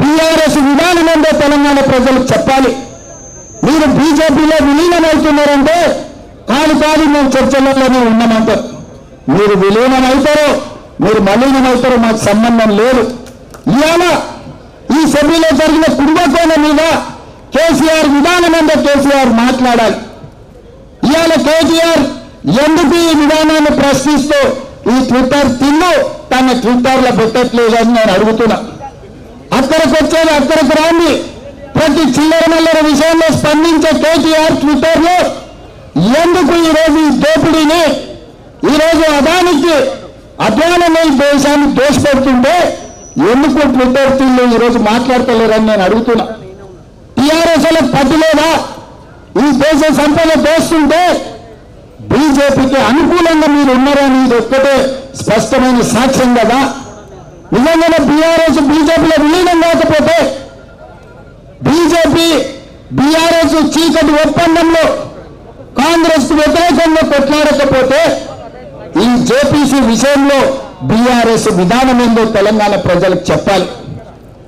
BRS విధానం ఏందో తెలంగాణ ప్రజలకు చెప్పాలి. మీరు బీజేపీలో విలీనమవుతున్నారంటే కాదు కాదు మేము చర్చలలోనే ఉన్నామంటారు మీరు విలీనం అవుతారో మీరు మలీనం అవుతారో మాకు సంబంధం లేదు. ఇవాళ ఈ సభ్యులో జరిగిన కుంభకోణ మీద కేసీఆర్ విధానం ఏందో కేసీఆర్ మాట్లాడాలి. ఇవాళ కేసీఆర్ ఎందుకు ఈ విధానాన్ని ప్రశ్నిస్తూ ఈ ట్విట్టర్ తిన్ను తన ట్విట్టర్లో పెట్టట్లేదని నేను అడుగుతున్నా. అక్కడికి వచ్చేది అక్కడికి రాండి. ప్రతి చిల్లర మల్లర విషయంలో స్పందించే కేటీఆర్ ట్విట్టర్లో ఎందుకు ఈ రోజు ఈ దోపిడీని ఈ అదానికి అధ్వానమై దేశాన్ని దోషపెడుతుంటే ఎందుకు ట్విట్టర్ తిల్లు ఈరోజు మాట్లాడతలేరని నేను అడుగుతున్నా. టీఆర్ఎస్ పట్టు లేదా? ఈ దేశ సంపద దోస్తుంటే బీజేపీకి అనుకూలంగా మీరు ఉన్నారని ఇది ఒక్కటే స్పష్టమైన సాక్ష్యం కదా. నిజంగానే బీఆర్ఎస్ బీజేపీలో విలీనం కాకపోతే బీజేపీ బీఆర్ఎస్ చీకటి ఒప్పందంలో కాంగ్రెస్కు వ్యతిరేకంగా కొట్లాడకపోతే ఈ జేపీసీ విషయంలో బీఆర్ఎస్ విధానం ఏందో తెలంగాణ ప్రజలకు చెప్పాలి.